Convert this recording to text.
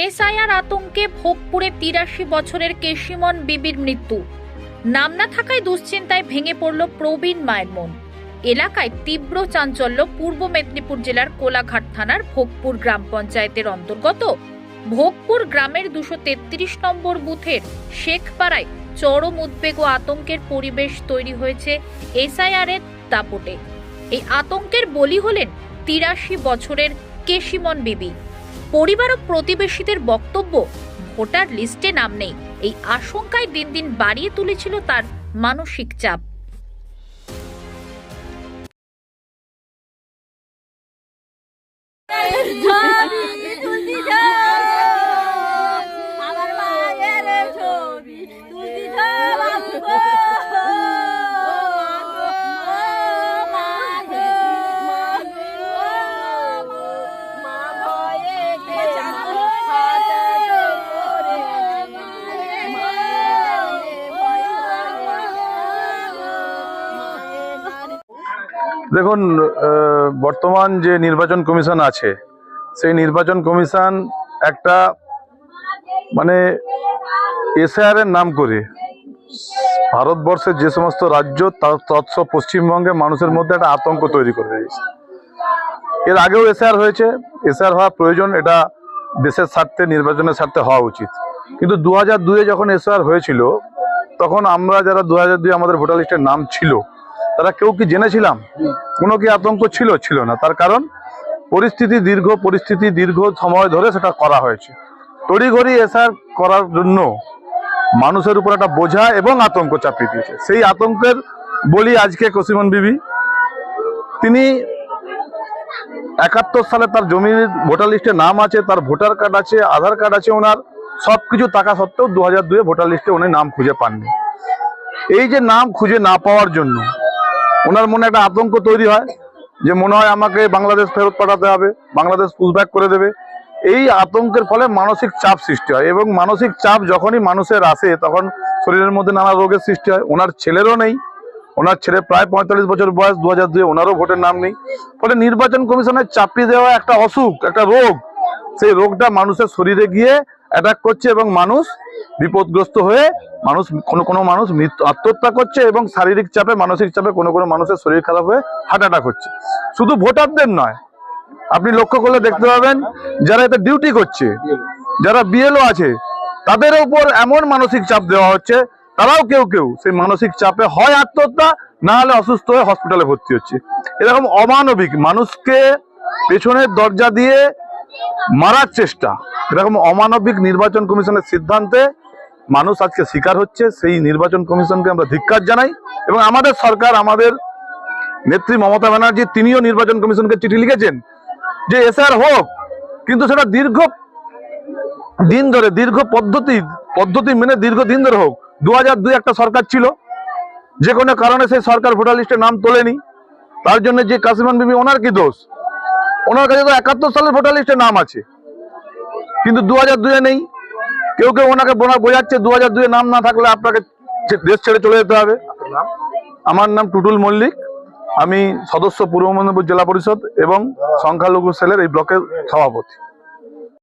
SIR আতঙ্কে ভোগপুরে তিরাশি বছরের কেশিমন বিবির মৃত্যু। নাম না থাকায় দুশ্চিন্তায় ভেঙে পড়ল প্রবীণ মায়ের মন। এলাকায় তীব্র চাঞ্চল্য পূর্ব মেদিনীপুর জেলার কোলাঘাট থানার ভোগপুর গ্রাম পঞ্চায়েতের অন্তর্গত। ভোগপুর গ্রামের দুশো তেত্রিশ নম্বর বুথের শেখপাড়ায় চরম উদ্বেগ ও আতঙ্কের পরিবেশ তৈরি হয়েছে এসআইআর এর দাপটে। এই আতঙ্কের বলি হলেন তিরাশি বছরের কেশিমন বিবি। পরিবার ও প্রতিবেশীদের বক্তব্য, ভোটার লিস্টে নাম নেই। এই আশঙ্কায় দিন দিন বাড়িয়ে তুলেছিল তার মানসিক চাপ। দেখুন বর্তমান যে নির্বাচন কমিশন আছে, সেই নির্বাচন কমিশন একটা মানে এসআর এর নাম করে, ভারতবর্ষের যে সমস্ত রাজ্য তৎস পশ্চিমবঙ্গে মানুষের মধ্যে একটা আতঙ্ক তৈরি করে দিয়েছে। এর আগেও এসআর হয়েছে এসআর হওয়া প্রয়োজন এটা দেশের স্বার্থে, নির্বাচনের স্বার্থে হওয়া উচিত। কিন্তু দু হাজার দুয়ে যখন এসআর হয়েছিল, তখন আমরা যারা দু হাজার দুই আমাদের ভোটার লিস্টের নাম ছিল তারা কেউ কি জেনেছিলাম? কোনো কি আতঙ্ক ছিল? ছিল না। তার কারণ পরিস্থিতি দীর্ঘ পরিস্থিতি দীর্ঘ সময় ধরে সেটা করা হয়েছে। তড়িঘড়ি এসার করার জন্য মানুষের উপর একটা বোঝা এবং আতঙ্ক চাপিয়ে দিয়েছে। সেই আতঙ্কের বলি আজকে কসিমন বিবি। তিনি একাত্তর সালে তার জমির ভোটার লিস্টে নাম আছে, তার ভোটার কার্ড আছে, আধার কার্ড আছে ওনার সব কিছু থাকা সত্ত্বেও দু হাজার দুয়ে ভোটার লিস্টে উনি নাম খুঁজে পাননি। এই যে নাম খুঁজে না পাওয়ার জন্য ওনার মনে একটা আতঙ্ক তৈরি হয় যে মনে হয় আমাকে বাংলাদেশ ফেরত পাঠাতে হবে, বাংলাদেশ পুশব্যাক করে দেবে। এই আতঙ্কের ফলে মানসিক চাপ সৃষ্টি হয় এবং মানসিক চাপ যখনই মানুষের আসে তখন শরীরের মধ্যে নানা রোগের সৃষ্টি হয়। ওনার ছেলেরও নেই, ওনার ছেলে প্রায় পঁয়তাল্লিশ বছর বয়স দু হাজার দুই ওনারও ভোটের নাম নেই। ফলে নির্বাচন কমিশনের চাপিয়ে দেওয়া একটা অসুখ, একটা রোগ। সেই রোগটা মানুষের শরীরে গিয়ে অ্যাটাক করছে এবং মানুষ বিপদগ্রস্ত হয়ে মানুষ, কোনো কোনো মানুষ মৃত্যু আত্মহত্যা করছে এবং শারীরিক চাপে, মানসিক চাপে কোনো কোনো মানুষের শরীর খারাপ হয়ে হার্ট অ্যাটাক হচ্ছে। শুধু ভোটারদের নয়, আপনি লক্ষ্য করলে দেখতে পাবেন, যারা এতে ডিউটি করছে, যারা বিএলও আছে, তাদের উপর এমন মানসিক চাপ দেওয়া হচ্ছে, তারাও কেউ কেউ সেই মানসিক চাপে হয় আত্মহত্যা, না হলে অসুস্থ হয়ে হসপিটালে ভর্তি হচ্ছে। এরকম অমানবিক মানুষকে পেছনের দরজা দিয়ে মারার চেষ্টা। এরকম অমানবিক নির্বাচন কমিশনের সিদ্ধান্তে মানুষ আজকে শিকার হচ্ছে, সেই নির্বাচন কমিশনকে আমরা ধিক্কার জানাই এবং আমাদের সরকার, আমাদের নেত্রী মমতা ব্যানার্জি, তিনিও নির্বাচন কমিশনকে চিঠি লিখেছেন যে, এসআর হোক, কিন্তু সেটা দীর্ঘ দিন ধরে, দীর্ঘ পদ্ধতি পদ্ধতি মেনে দীর্ঘ দিন ধরে হোক। দু হাজার দুই একটা সরকার ছিল, যে কোনো কারণে সেই সরকার ভোটার লিস্টে নাম তোলেনি। তার জন্য যে কাসিমান বিবি, ওনার কি দোষ? ওনার কাছে তো একাত্তর সালের ভোটার লিস্টে নাম আছে। কিন্তু দু হাজার দুয়ে নেই। কেউ কেউ ওনাকে বোনা বোঝাচ্ছে দু হাজার দুয়ে নাম না থাকলে আপনাকে দেশ ছেড়ে চলে যেতে হবে। আমার নাম টুটুল মল্লিক। আমি সদস্য পূর্ব মেদিনীপুর জেলা পরিষদ এবং সংখ্যালঘু সেলের এই ব্লকের সভাপতি।